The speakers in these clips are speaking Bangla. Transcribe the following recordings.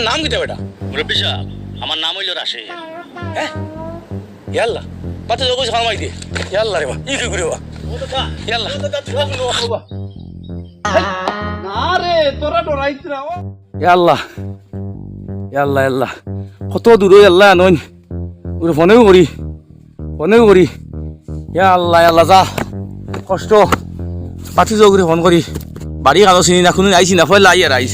তোমার নাম কিটা বেটা? মুরব্বী সাহেব আমার নাম হইল রাশে হ্যাঁ ইয়াল্লা পাতে যোগ খামাই দিয়ে ইয়াল্লা রে বা ই কি করে বা? ইয়াল্লা। না রে তোরা ডরাইছ না ইয়াল্লা ইয়াল্লা ইয়াল্লা। কত দূর ইয়াল্লা নইন। ওরে ফোনেও করি ফোনেও করি। ইয়াল্লা ইয়াল্লা যা। কষ্ট। পাতি যোগ করে ফোন করি। বাড়ি কালো চিনি না কোনো আইসি না ফেলা আই আর আইস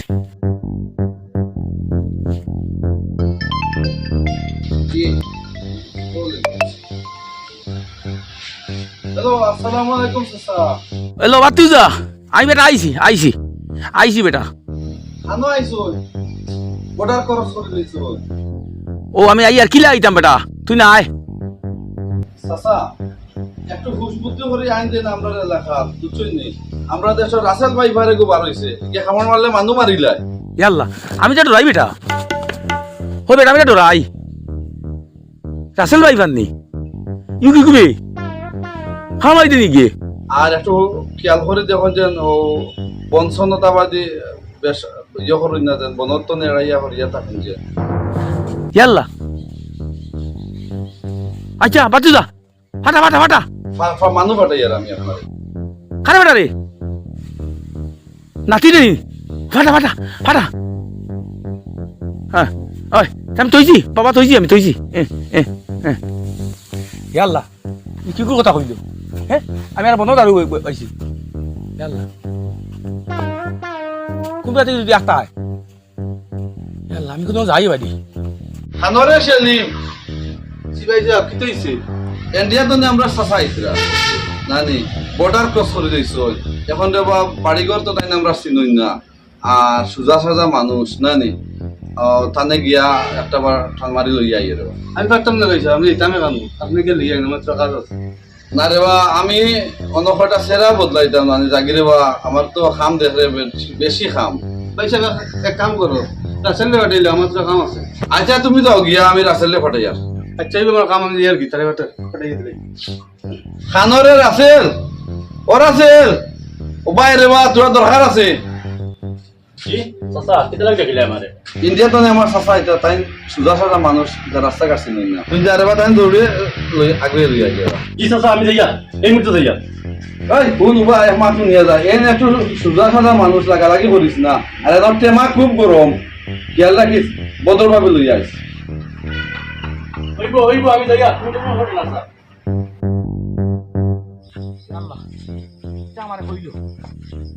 আসসালামু আলাইকুম চাচা। এলো বাদ তুই বেটা বেটা। আনো আইছো। বর্ডার ক্রস করে দিছো ও আমি আই আর কিলা আইতাম বেটা। তুই না আয়। চাচা একটু হুশ করে আইন দেন আমরা এলাকা বুঝছই নি? আমরা দেশের রাসেল ভাই ভাইরে গো বার হইছে। কি খামার মারলে মানু মারিলাই ইয়াল্লা আমি বেটা। বেটা আমি রাসেল ভাই পাননি ইউ কি হামাই দিনি গিয়ে? আর একটু খেয়াল করে দেখুন যেন ও বংশনতাবাদী বেশ ইয়ে করুন না যেন বনত্ব নেড়াইয়া করিয়া থাকুন যে। ইয়াল্লা। আচ্ছা বাতু যা ফাটা ফাটা ফাটা। ফা- ফা- মানু ফাটাই আর আমি আপনার খারে ফাটা রে নাতি রে ফাটা ফাটা ফাটা। হ্যাঁ ওই আমি তৈছি বাবা তৈছি আমি তৈছি এ এ এ। ইয়াল্লা কি করে কথা কইল? হ্যাঁ আমি আর বন্ধ আর পাইছি। রাতে যদি একটা হয় আমি কোনো যাই বাড়ি খানরে সেলিম সিবাই যে, কি তৈছে? ইন্ডিয়া তো আমরা নানি বর্ডার ক্রস করে এখন রে বাড়িঘর তো তাই আমরা চিনুই না আর সুজা সাজা মানুষ নানি। থানে গিয়া একটা বার ঠান মারি লই আই রে আমি পারতাম না ভাই আমি ইতামে কাম আপনি কে লিয়ে আমার তো কাজ আছে। না রে বা, আমি অনফাটা সেরা বদলাইতাম মানে জাগিরে বা, আমার তো খাম দেখে বেশি খাম। সাহেব এক কাম করো রাসেল লে বাটাইলে আমার তো কাম আছে। আচ্ছা তুমি যাও গিয়া, আমি রাসেলে ফাটাই আর আচ্ছা এই কাম আমি ইয়ার কি তারে বাটা বাটাই দিলে খানরে রাসেল, ও রাসেল, ও বাইরে বা, তোরা দরকার আছে। ইন্ডিয়া তো আমার সাফা এটা তাই সুজা সাজা মানুষ যা রাস্তা কাটছে নই না তুই যারে বা তাই দৌড়ে লই আগে লই আগে ই চাচা আমি যাইয়া এই মুহূর্তে যাইয়া এই কোন উবা এক মাস নিয়ে যায়। এন একটু সুজা সাজা মানুষ লাগা লাগি করিস না। আর এখন টেমা খুব গরম খেয়াল রাখিস বদর ভাবে লই আইস হইব হইব আমি যাইয়া তুমি তো কোনো ঘটনা না আল্লাহ এটা আমার হইল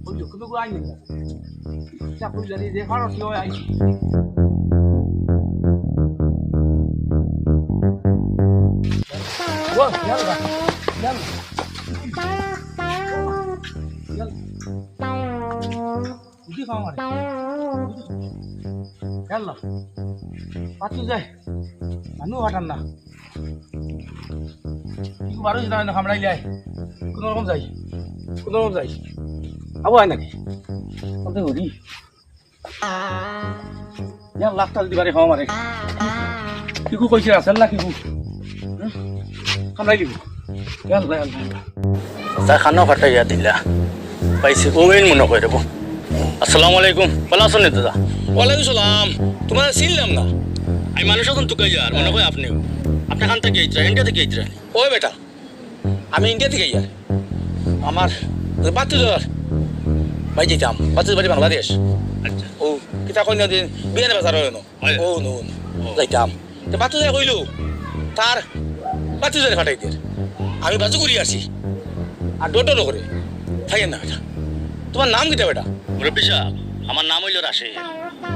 হইল কিন্তু আইনি এটা কইলা দিয়ে দেখার কি হয় আইছি ও ইয়াল্লা ইয়াল্লা উঠি খাও মারে ইয়াল্লা পাচ্ছু যায় মানুষ হাঁটান না ইকু বারো জিনা না খামড়াই যায় কোনো রকম যাই কোনো রকম যাই আবু হয় নাকি ওকে হরি ইয়ার লাখ টাকা দিবারে খাওয়া মারে কিকু কইছে আছেন না কিকু খামড়াই দিব খানা ফাটাইয়া দিলা পাইছে ওইন মনে করে দেবো আসসালামু আলাইকুম ভালো আছেন দাদা ওয়ালাইকুম সালাম। তোমার চিনলাম না? আমি মানুষ এখন তুকে যার মনে হয় আপনিও। আপনি খান থেকে ইন্ডিয়া থেকে ওই বেটা? আমি ইন্ডিয়া থেকে ইয়ার আমার জ্বর ভাই যেতাম বাচ্চুর বাড়ি বাংলাদেশ। আচ্ছা। ও কিতা কইনা দিন? হয় না হয়। ও নো যাইতাম। তো যায় কইলো। তার বাচ্চু ফাটাই দিয়ে আমি বাজু করি আসি। আর ডোটো করে থাকেন না বেটা। তোমার নাম কিটা বেটা? আমার নাম হইল রাশে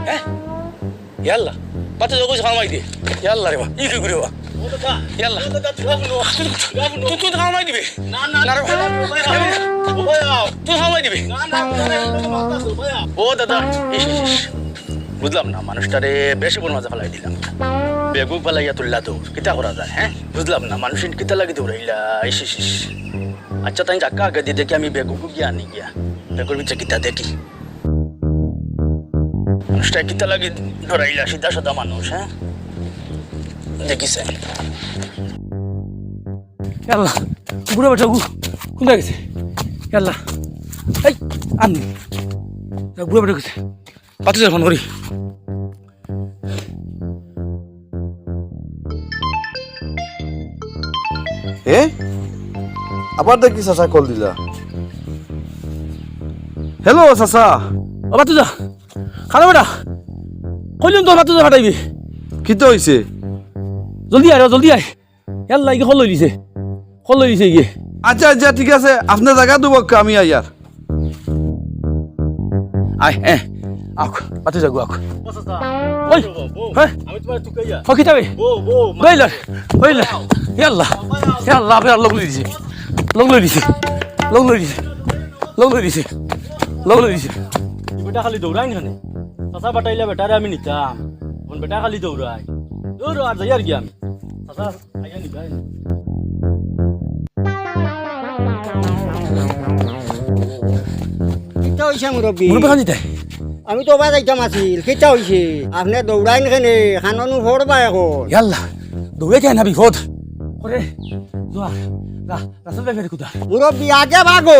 হ্যাঁ? ইয়াল্লা বাচ্চু যোগ কি করে বা ইয়াল্লা। তুই তুই ও দাদা। বুঝলাম না মানুষটারে বেশি বন মাজা ফেলাই দিলাম। বেগুক ফেলাইয়া তুললা তো কিতা করা যায় হ্যাঁ? বুঝলাম না মানুষের কিতা লাগি দৌড়াইলা ইস, ইস। আচ্ছা তাই চাক্কা আগে দিয়ে দেখি আমি বেগুক গিয়া আনি গিয়া। বেগুর ভিতরে কিতা দেখি। কিতা লাগে ডরাইলা সিধা সাদা মানুষ হ্যাঁ দেখিছেন বুড়ো বেটা গেছে এই বুড়ো বেটা গেছে ফোন করি এ আবার দেখি চাচা কল দিলা হ্যালো চাচা আবার তুই যা খানা বেটা কইলেন তো বাতু যা ফাটাইবি কিতো হইছে জলদি আয় জলদি আয়। ইয়াল্লা ইগে কল দিছে। কল দিছে ইগে আচ্ছা আচ্ছা ঠিক আছে। আপনার জায়গা দেবো আমি আইয়ার আয় হ্যাঁ আখ বাতু যাগু আখ ওই হ্যাঁ আমি তোমার টুকাইয়া হকি যাবে বো বো বইলার বইলার ইয়াল্লা ইয়াল্লা আপনি লগ লই দিছে। লগ লই দিছে। লগ লই দিছে। লগ লই দিছে। লগ লই দিছে। বেটা খালি দৌড়াই না চাচা বাটাইলে বেটারে আমি নিতাম। এখন বেটা খালি দৌড়াই দৌড় আর যাই আর কি আমি। চাচা আইয়া নিবাই। কেটা হয়েছে মুরব্বী মুরব্বী খান দিতে আমি তো বা যাইতাম আছিল। কেটা হয়েছে আপনি দৌড়াই নেখেনে? খাননু ভরবা এখন ইয়াল্লা দৌড়ে যায় না বিপদ করে যোৱা। রা রাস্তা বেফের কুদা মুরব্বী আগে ভাগো।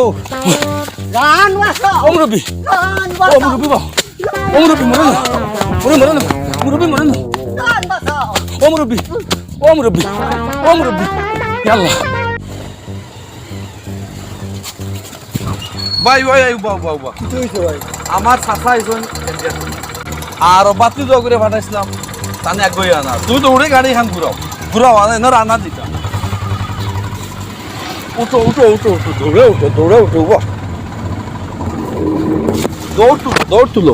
বাসো ও মুরব্বী গান ও বাসো মুরব্বী বাও ও মুরব্বী মরে না মরে মরে না মুরব্বী মরে না গান বাসো ও মুরব্বী ও মুরব্বী ও মুরব্বী ইয়াল্লা ভাই ভাই আই বাউ বাউ বাউ আমার চাচা আইসন আর বাতি দোয়া করে পাঠাইছিলাম তানে আগে আনা তুই দৌড়ে গাড়ি খান ঘুরাও ঘুরাও আনা এনার আনা দিতা উঠো উঠো উঠো উঠো দৌড়ে উঠো দৌড়ে উঠো বাহ দৌড় তুলো দৌড় তুলো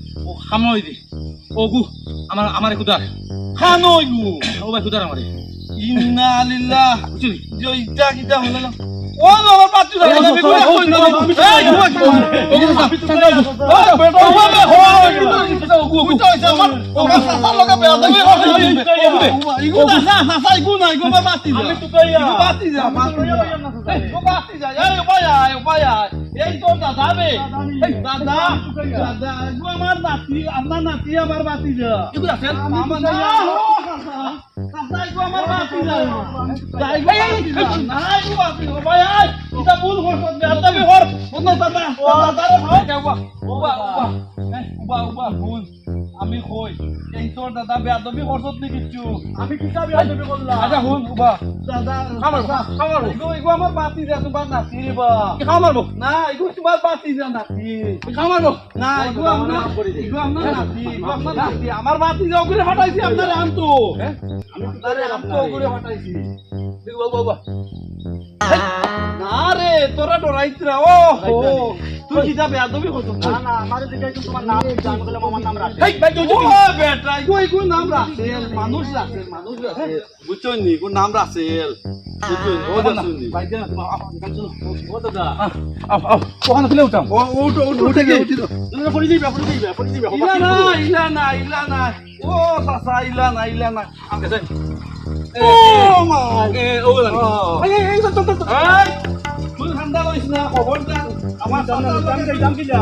ও খামই দি ও গু আমার আমার কুদার খানই গু ও ভাই কুদার আমারে ইন্না লিল্লাহ বুঝলি যে ইটা কিটা হলো না ও আমার পাতি লাগে না আমি কই না এই ও বেটা ও বে হো গু গু তো আমার ও চাচা লগা বেয়া দেবে ইগু না না চাচা ইগু না ইগু বাতি যা আমি তো কইয়া বাতি যা ও বাতি যা এই উপায় আয় উপায় আয় এই তো দাদা বে দাদা দাদা ইগু আমার নাতি আমার নাতি আমার বাতি যা ইগু আছে আমার না চাচা ইগু আমার বাতি যা যাই গো না ইগু বাতি যা উপায় আয় এটা ভুল করছ দাদা বে হর বন্ধ দাদা দাদা রে ভাই উবা উবা উবা উবা উবা ভুল আমি কই? এই তোর দাদা বেয়াদবি করছত নি কিচ্ছু? আমি কিটা বেয়াদবি করলাম? আচ্ছা হুন উবা। দাদা খামার খামার ইগো ইগো আমার বাতি যা তোমার নাতি রে বা। খামার না ইগো তোমার বাতি যা নাতি। খামার না ইগো আমার ইগো আমার নাতি ইগো আমার নাতি। আমার বাতি যা ওগুলো হটাইছি আপনারে আনতো আমি আপনারে আনতো ওগুলো হটাইছি। ইগো বাবা না রে তোরা ডরাইতরা ও হো তুই কিটা বেয়াদবি করছত না না আমার দিকে তোমার নাম জান বলে আমার নাম রাখ এই ভাই ও বেটা ইগো ইগো নাম রাখছেল মানুষ রাখছেল মানুষ রাখছেল বুঝছনি ইগো নাম রাখছেল বুঝছনি ও দেখছনি ভাই ও দাদা আও আও ওখানে ফেলে উঠাম ও উঠো উঠো উঠে গিয়ে উঠি না পড়ি দিবি পড়ি দিবি পড়ি দিবি ইলা না ইলা না ইলা না ও সাসা ইলা না ইলা না ও মা এ ও দাদা এই এই চল চল চল ঠান্ডা লইছ না খবর আমার জাম কি যা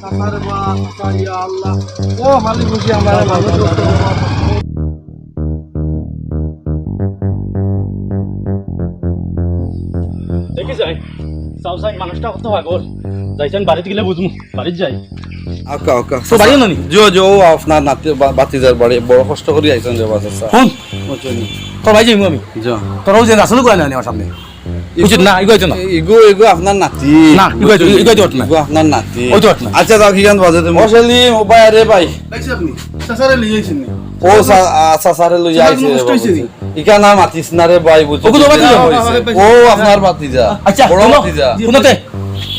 সাসারে বা সাসা আল্লাহ। ও মালিক বুঝি আমার ভালো দেখি যাই চাও চাই মানুষটা কত পাগল। যাইছেন বাড়িতে গেলে বুঝমু বাড়িতে যাই। আকা আকা তো বাড়িও ননি জো জো ও আপনার নাতি বাতিজার বাড়ি। বড় কষ্ট করে আইছেন রে বাসা বুঝছনি ভাই যাইমু আমি? জো তোরাও যে আসলে কয় না আমার সামনে? না? ইগো না? ইগো ইগো আপনার নাতি। না, ইগো ইগো আইতো না। ইগো আপনার নাতি। না। আচ্ছা দাও কিগান বাজে তুমি? ও সেলিম ও ভাই রে ভাই। আইছেন ও সাসারে লই আইছে নি? মাতিস না রে ভাই বুঝছ। ও আপনার বাতিজা আচ্ছা বড় বাতিজা শুনোতে।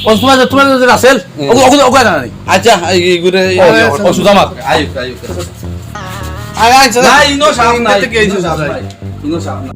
ও তোমার যে তোমার যে রাসেল ওকে ওকে জানা নাই আচ্ছা ইগুরে ও সুদামাক আয়ু আই আই আই আই। ইনো সাপ নাই। ইনো সাপ নাই। ইনো সাপ নাই।